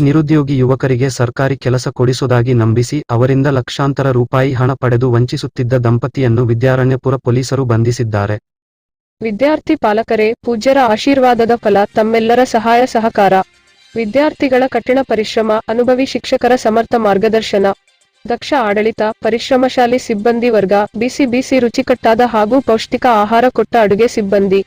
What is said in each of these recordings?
ನಿರುದ್ಯೋಗಿ ಯುವಕರಿಗೆ ಸರ್ಕಾರಿ ಕೆಲಸ ಕೊಡಿಸುವುದಾಗಿ ನಂಬಿಸಿ ಅವರಿಂದ ಲಕ್ಷಾಂತರ ರೂಪಾಯಿ ಹಣ ಪಡೆದು ವಂಚಿಸುತ್ತಿದ್ದ ದಂಪತಿಯನ್ನು ವಿದ್ಯಾರಣ್ಯಪುರ ಪೊಲೀಸರು ಬಂಧಿಸಿದ್ದಾರೆ. ವಿದ್ಯಾರ್ಥಿ ಪಾಲಕರೇ, ಪೂಜ್ಯರ ಆಶೀರ್ವಾದದ ಫಲ ತಮ್ಮೆಲ್ಲರ ಸಹಾಯ ಸಹಕಾರ. ವಿದ್ಯಾರ್ಥಿಗಳ ಕಠಿಣ ಪರಿಶ್ರಮ, ಅನುಭವಿ ಶಿಕ್ಷಕರ ಸಮರ್ಥ ಮಾರ್ಗದರ್ಶನ. ದಕ್ಷ ಆಡಳಿತ, ಪರಿಶ್ರಮಶಾಲಿ ಸಿಬ್ಬಂದಿ ವರ್ಗ, ಬಿಸಿ ಬಿಸಿ ರುಚಿಕಟ್ಟಾದ ಹಾಗೂ ಪೌಷ್ಟಿಕ ಆಹಾರ ಕೊಟ್ಟ ಅಡುಗೆ ಸಿಬ್ಬಂದಿ.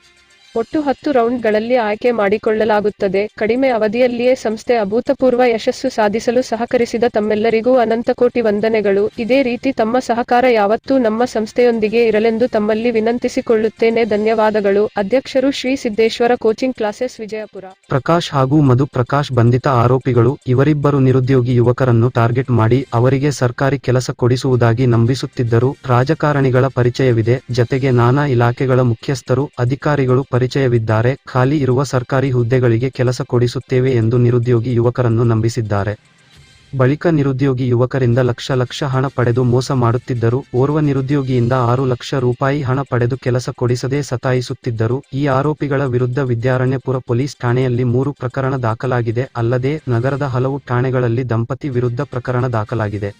ಒಟ್ಟು ಹತ್ತು ರೌಂಡ್ಗಳಲ್ಲಿ ಆಯ್ಕೆ ಮಾಡಿಕೊಳ್ಳಲಾಗುತ್ತದೆ. ಕಡಿಮೆ ಅವಧಿಯಲ್ಲಿಯೇ ಸಂಸ್ಥೆ ಅಭೂತಪೂರ್ವ ಯಶಸ್ಸು ಸಾಧಿಸಲು ಸಹಕರಿಸಿದ ತಮ್ಮೆಲ್ಲರಿಗೂ ಅನಂತಕೋಟಿ ವಂದನೆಗಳು. ಇದೇ ರೀತಿ ತಮ್ಮ ಸಹಕಾರ ಯಾವತ್ತೂ ನಮ್ಮ ಸಂಸ್ಥೆಯೊಂದಿಗೆ ಇರಲೆಂದು ತಮ್ಮಲ್ಲಿ ವಿನಂತಿಸಿಕೊಳ್ಳುತ್ತೇನೆ. ಧನ್ಯವಾದಗಳು. ಅಧ್ಯಕ್ಷರು ಶ್ರೀ ಸಿದ್ದೇಶ್ವರ ಕೋಚಿಂಗ್ ಕ್ಲಾಸೆಸ್ ವಿಜಯಪುರ. ಪ್ರಕಾಶ್ ಹಾಗೂ ಮಧು ಪ್ರಕಾಶ್ ಬಂಧಿತ ಆರೋಪಿಗಳು ಇವರಿಬ್ಬರು ನಿರುದ್ಯೋಗಿ ಯುವಕರನ್ನು ಟಾರ್ಗೆಟ್ ಮಾಡಿ ಅವರಿಗೆ ಸರ್ಕಾರಿ ಕೆಲಸ ಕೊಡಿಸುವುದಾಗಿ ನಂಬಿಸುತ್ತಿದ್ದರು ರಾಜಕಾರಣಿಗಳ ಪರಿಚಯವಿದೆ. ಜತೆಗೆ ನಾನಾ ಇಲಾಖೆಗಳ ಮುಖ್ಯಸ್ಥರು, ಅಧಿಕಾರಿಗಳು ಪರಿಚಯವಿದ್ದಾರೆ, ಖಾಲಿ ಇರುವ ಸರ್ಕಾರಿ ಹುದ್ದೆಗಳಿಗೆ ಕೆಲಸ ಕೊಡಿಸುತ್ತೇವೆ ಎಂದು ನಿರುದ್ಯೋಗಿ ಯುವಕರನ್ನು ನಂಬಿಸಿದ್ದಾರೆ. ಬಳಿಕ ನಿರುದ್ಯೋಗಿ ಯುವಕರಿಂದ ಲಕ್ಷ ಲಕ್ಷ ಹಣ ಪಡೆದು ಮೋಸ ಮಾಡುತ್ತಿದ್ದರು. ಓರ್ವ ನಿರುದ್ಯೋಗಿಯಿಂದ ಆರು ಲಕ್ಷ ರೂಪಾಯಿ ಹಣ ಪಡೆದು ಕೆಲಸ ಕೊಡಿಸದೆ ಸತಾಯಿಸುತ್ತಿದ್ದರು. ಈ ಆರೋಪಿಗಳ ವಿರುದ್ಧ ವಿದ್ಯಾರಣ್ಯಪುರ ಪೊಲೀಸ್ ಠಾಣೆಯಲ್ಲಿ ಮೂರು ಪ್ರಕರಣ ದಾಖಲಾಗಿದೆ. ಅಲ್ಲದೆ ನಗರದ ಹಲವು ಠಾಣೆಗಳಲ್ಲಿ ದಂಪತಿ ವಿರುದ್ಧ ಪ್ರಕರಣ ದಾಖಲಾಗಿದೆ.